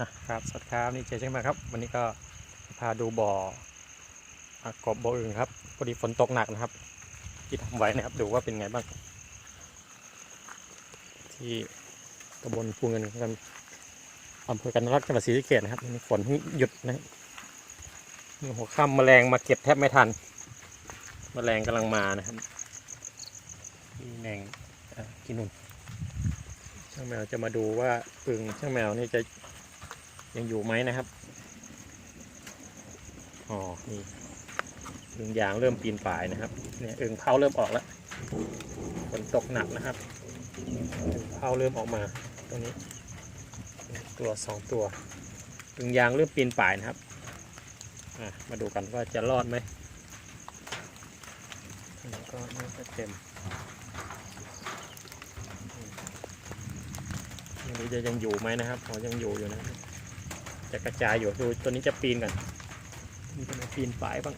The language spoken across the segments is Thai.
นะครับสวัสดีครับนี่เจเช่นมาครับ วันนี้ก็พาดูบ่อกบบ่ออึ่งครับพอดีฝนตกหนักนะครับ ที่ทำไว้นะครับ ดูว่าเป็นไงบ้าง ที่ตำบลภูเงินกันอำเภอกันรักจังหวัดศรีสะเกษนะครับฝนหยุดนะหัวค่ำแมลงมาเก็บแทบไม่ทันแมลงกำลังมานะครับนี่แมงอะกินนุ่นช่างแมวจะมาดูว่าอึงช่างแมวนี่จะ ยังอยู่ไหมนะครับอ๋อนี่อึ่งยางเริ่มปีนป่ายนะครับเนี่ยเอึ่งเผาเริ่มออกแล้วฝนตกหนักนะครับอึ่งเผาเริ่มออกมาตรงนี้ ตัวสองตัวอึ่งยางเริ่มปีนป่ายนะครับมาดูกันว่าจะรอดไหมก็ไม่ค่อยเต็มไม่รู้จะยังอยู่ไหมนะครับเขายังอยู่อยู่นะ จะกระจายอยู่ดูตัวนี้จะปีนกันมีตัวไหนปีนป่ายบ้าง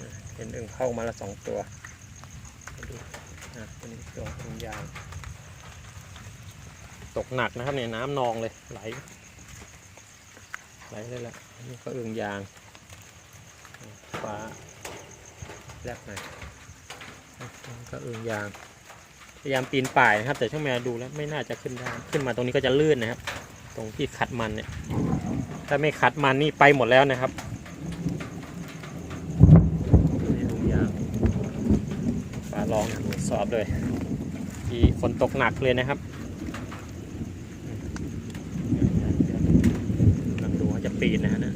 อะเห็นอึ่งเข้ามาละสองตัวมาดูอะตัวนี้ตัวอึ่งยาวตกหนักนะครับเนี่ยน้ำนองเลยไหลไหลเลยแหละอันนี่ก็อึ่งยางอะฟ้าแลบหน่อยอะอันนี้ก็อึ่งยางพยายามปีนป่ายนะครับ แต่ช่างแมวดูแล้วไม่น่าจะขึ้นได้ขึ้นมาตรงนี้ก็จะลื่นนะครับ ตรงที่ขัดมันเนี่ย ถ้าไม่ขัดมันนี่ไปหมดแล้วนะครับนี่ลุงยางฝาลองตรวจสอบเลยที่ฝนตกหนักเลยนะครับลังดูว่าจะปีนนะฮะนะ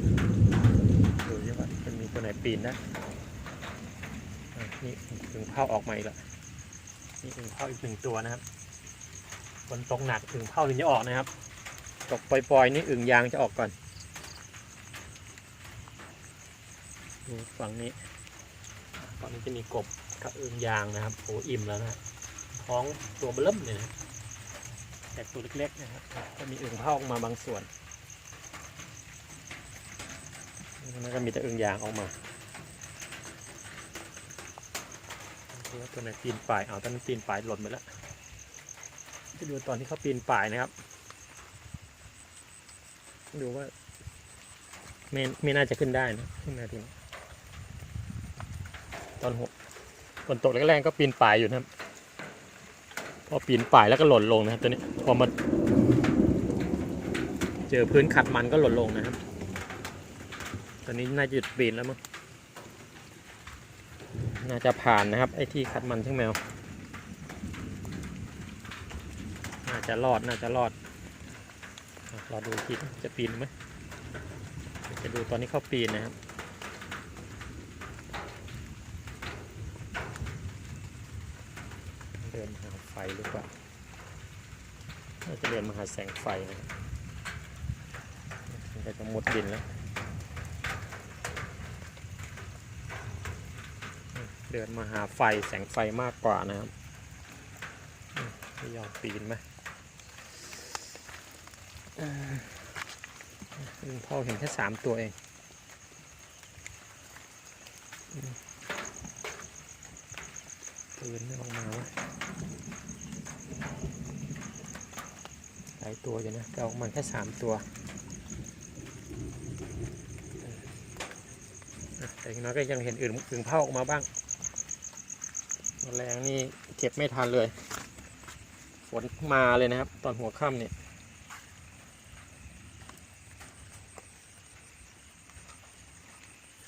ดูสิว่าจะมีตัวไหนปีนได้อะนี่ถึงเข้าออกมาอีกแล้วนี่ถึงเข้าอีกหนึ่งตัวนะครับฝนตกหนักถึงเข้าถึงจะออกนะครับ ตกปล่อยๆนี่อึ่งยางจะออกก่อนดูฝั่งนี้ฝั่งนี้จะมีกบกับอึ่งยางนะครับโอ้อิ่มแล้วนะท้องตัวเบิ่มเลยนะแต่ตัวเล็กๆนะครับก็มีอึ่งเข้าออกมาบางส่วนแล้วก็มีแต่อึ่งยางออกมาดูว่าตัวไหนปีนป่ายเอาตอนนั้นปีนป่ายหล่นไปแล้วจะดูตอนที่เขาปีนป่ายนะครับ ดูว่าไม่ไม่น่าจะขึ้นได้นะขึ้นมาทีนี้ตอนหัวฝนตกแรงๆก็ปีนป่ายอยู่นะครับ พอปีนป่ายแล้วก็หล่นลงนะครับตัวนี้พอมาเจอพื้นขัดมันก็หล่นลงนะครับ ตอนนี้น่าจะหยุดปีนแล้วมั้งน่าจะผ่านนะครับ ไอ้ที่ขัดมันช่างแมว น่าจะรอดน่าจะรอด เราดูทีจะปีนไหมจะดูตอนนี้เขาปีนนะครับเดินหาไฟหรือเปล่าน่าจะเดินมาหาแสงไฟนะครับมันจะมุดดินแล้ว เดินมาหาไฟแสงไฟมากกว่านะครับไม่ยอมปีนไหม พ่อเห็นแค่สามตัวเองอืมปืนไม่ออกมาวะหลายตัวอยู่นะแต่ออกมาแค่สามตัวแต่อย่างน้อยก็ยังเห็นอื่นอื่นเผาออกมาบ้างแมลงนี่เก็บไม่ทันเลย ฝนมาเลยนะครับ ตอนหัวค่ำเนี่ย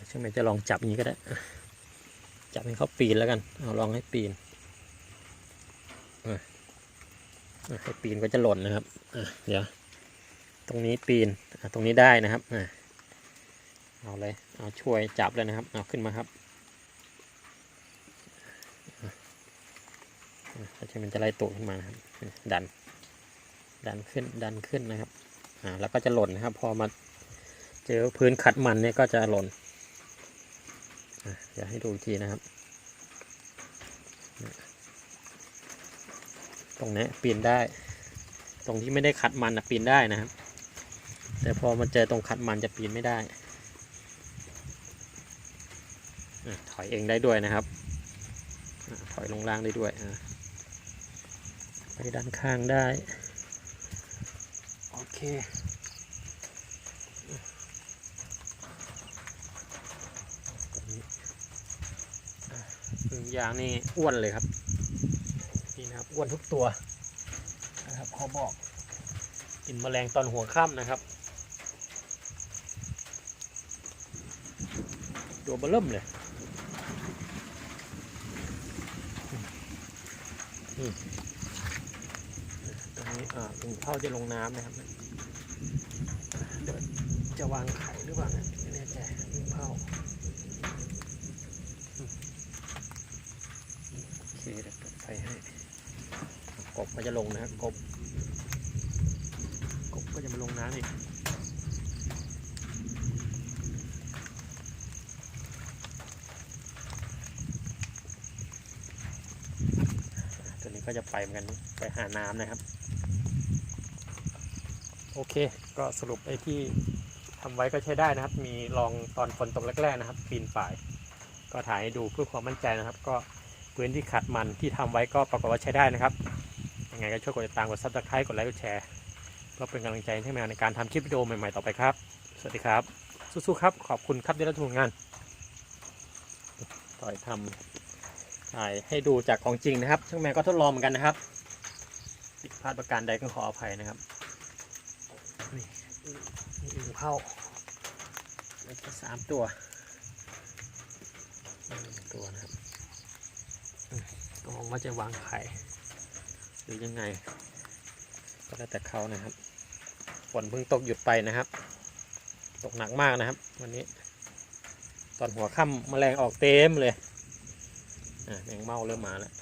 ช่ไหมจะลองจับอย่างนี้ก็ได้ จับให้เขาปีนแล้วกัน เอาลองให้ปีนให้ปีนก็จะหล่นนะครับเดี๋ยว ตรงนี้ปีนตรงนี้ได้นะครับเอาเลย เอาช่วยจับเลยนะครับ เอาขึ้นมาครับอะอะใช่มันจะไล่ตัวขึ้นมานครับ ดัน ดันขึ้น ดันขึ้นนะครับ อ่า แล้วก็จะหล่นนะครับ พอมาเจอพื้นขัดมันเนี่ยก็จะหล่น เดี๋ยวให้ดูอีกทีนะครับ ตรงนี้ปีนได้ ตรงที่ไม่ได้ขัดมันนะปีนได้นะครับ แต่พอมาเจอตรงขัดมันจะปีนไม่ได้ ถอยเองได้ด้วยนะครับ ถอยลงล่างได้ด้วยไปด้านข้างได้ โอเค ยางนี่อ้วนเลยครับ นี่นะครับอ้วนทุกตัวนะครับเขาบอกกินแมลงตอนหัวค่ำนะครับ ตัวเบอเริ่มเลยตรงนี้อ่าถึงเท่าจะลงน้ำนะครับจะวางไข่หรือเปล่านะไม่แน่ใจถึงเท่าอืมโอ เคเดี๋ยวเปิดไฟให้กบก็จะลงนะครับกบกบก็จะมาลงน้ำอีกตัวนี้ก็จะไปเหมือนกันไปหาน้ำนะครับ โอเค ก็สรุปไอ้ที่ทำไว้ก็ใช้ได้นะครับ มีลองตอนฝนตกแรกๆนะครับปีนป่าย ก็ถ่ายให้ดูเพื่อความมั่นใจนะครับ ก็ พื้นที่ขัดมันที่ทำไว้ก็ปรากฏว่าใช้ได้นะครับยังไงก็ช่วยกดติดตามกดซับสไครต์กดไลค์กดแชร์เพื่อเป็นกำลังใจให้แมวในการทำคลิปวิดีโอใหม่ๆต่อไปครับ สวัสดีครับ สู้ๆครับ ขอบคุณครับที่รับชมงาน ต่อยทำถ่ายให้ดูจากของจริงนะครับช่างแมนก็ทดลองเหมือนกันนะครับผิดพลาดประการใดก็ขออภัยนะครับนี่นี่อึ่งเผาสามตัวหนึ่งตัวนะครับ ก็มองว่าจะวางไข่หรือยังไง ก็แล้วแต่เขานะครับฝนเพิ่งตกหยุดไปนะครับ ตกหนักมากนะครับ วันนี้ ตอนหัวค่ำแมลงออกเต็มเลยอะแมงเม่าเริ่มมาแล้ว